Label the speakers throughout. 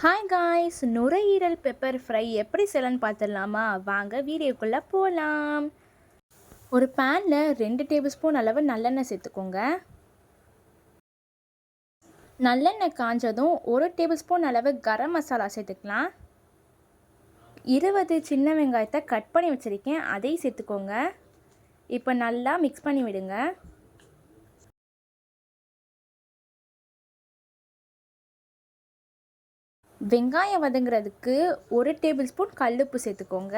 Speaker 1: Hi guys நுரையீரல் pepper fry எப்படி செய்யலான்னு பார்த்துடலாமா? வாங்க வீடியோக்குள்ளே போகலாம் ஒரு பேனில் ரெண்டு டேபிள் ஸ்பூன் அளவு நல்லெண்ணெய் சேர்த்துக்கோங்க. நல்லெண்ணெய் காஞ்சதும் ஒரு டேபிள் ஸ்பூன் அளவு கரம் மசாலா சேர்த்துக்கலாம். இருபது சின்ன வெங்காயத்தை கட் பண்ணி வச்சுருக்கேன் அதையும் சேர்த்துக்கோங்க. இப்போ நல்லா மிக்ஸ் பண்ணி விடுங்க. வெங்காயம் வதங்குறதுக்கு ஒரு டேபிள் ஸ்பூன் கல்லுப்பு சேர்த்துக்கோங்க.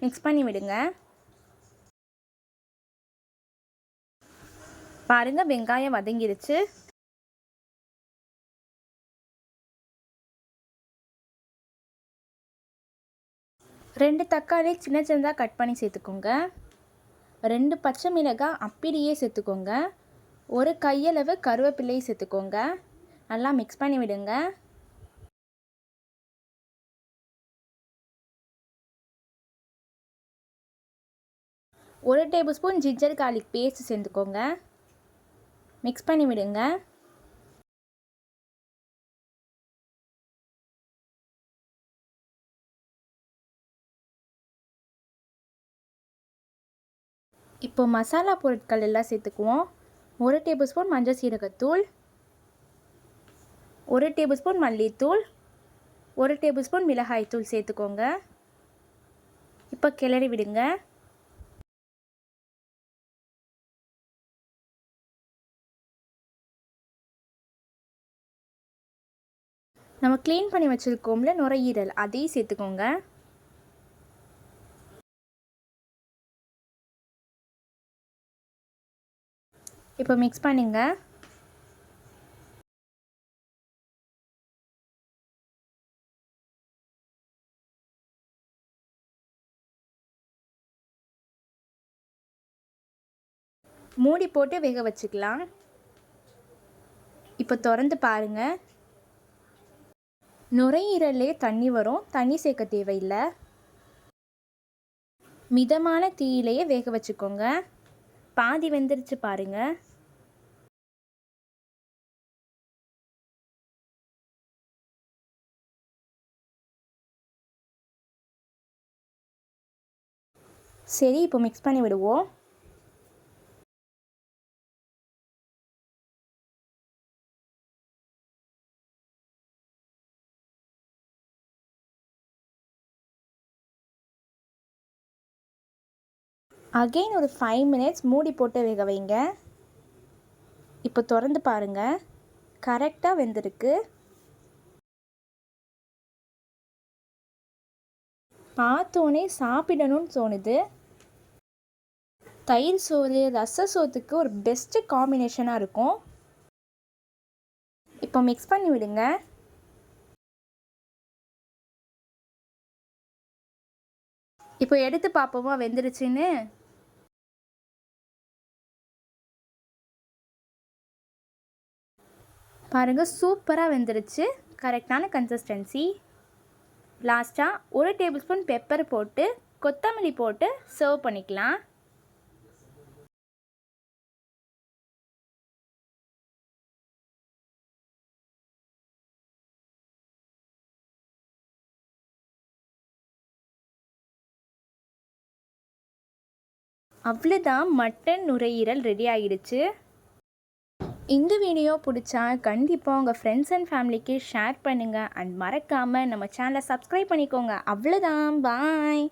Speaker 1: மிக்ஸ் பண்ணி விடுங்க. பாருங்கள் வெங்காயம் வதங்கிருச்சு. ரெண்டு தக்காளி சின்ன சின்னதாக கட் பண்ணி சேர்த்துக்கோங்க. ரெண்டு பச்சை மிளகாய் அப்படியே சேர்த்துக்கோங்க. ஒரு கையளவு கருவேப்பிலையை சேர்த்துக்கோங்க. நல்லா மிக்ஸ் பண்ணி விடுங்க. ஒரு tablespoon ginger garlic paste சேர்த்துக்கோங்க மிக்ஸ் பண்ணி விடுங்க. இப்போ மசாலா பொருட்கள் எல்லாம் சேர்த்துக்குவோம். ஒரு டேபிள் ஸ்பூன் மஞ்சள் சீரகத்தூள். ஒரு டேபிள் ஸ்பூன் மல்லித்தூள். ஒரு டேபிள் ஸ்பூன் மிளகாய்த்தூள் சேர்த்துக்கோங்க. இப்போ கிளறி விடுங்க. நம்ம க்ளீன் பண்ணி வச்சுருக்கோம்ல நுரையீரல் அதையும் சேர்த்துக்கோங்க. இப்போ மிக்ஸ் பண்ணுங்க. மூடி போட்டு வேக வச்சுக்கலாம். இப்போ திறந்து பாருங்கள் நுரையீரலே தண்ணி வரும். தண்ணி சேர்க்க தேவையில்லை. மிதமான தீயிலேயே வேக வச்சுக்கோங்க. பாதி வெந்துருச்சு பாருங்க. சரி இப்போ மிக்ஸ் பண்ணி விடுவோம். அகெயின் ஒரு ஃபைவ் மினிட்ஸ் மூடி போட்டு வேக வைங்க. இப்போ திறந்து பாருங்கள் கரெக்டாக வெந்திருக்கு. பார்த்தோன்னே சாப்பிடணும்னு தோணுது. தயிர் சோறு ரச சோத்துக்கு ஒரு பெஸ்ட்டு காம்பினேஷனாக இருக்கும். இப்போ மிக்ஸ் பண்ணி விடுங்க. இப்போ எடுத்து பார்ப்போமா? வெந்துருச்சுன்னு? பாருங்கள் சூப்பராக வெந்துருச்சு. கரெக்டான கன்சிஸ்டன்சி லாஸ்ட்டாக ஒரு டேபிள் ஸ்பூன் பெப்பர் போட்டு கொத்தமல்லி போட்டு சர்வ் பண்ணிக்கலாம். அவ்வளோதான் மட்டன் நுரையீரல் ரெடி ஆகிடுச்சு இந்த வீடியோ பிடிச்சா கண்டிப்பாக உங்கள் ஃப்ரெண்ட்ஸ் அண்ட் ஃபேமிலிக்கு ஷேர் பண்ணுங்கள் அண்ட் மறக்காமல் நம்ம சேனலை சப்ஸ்கிரைப் பண்ணிக்கோங்க. அவ்வளோதான் பாய்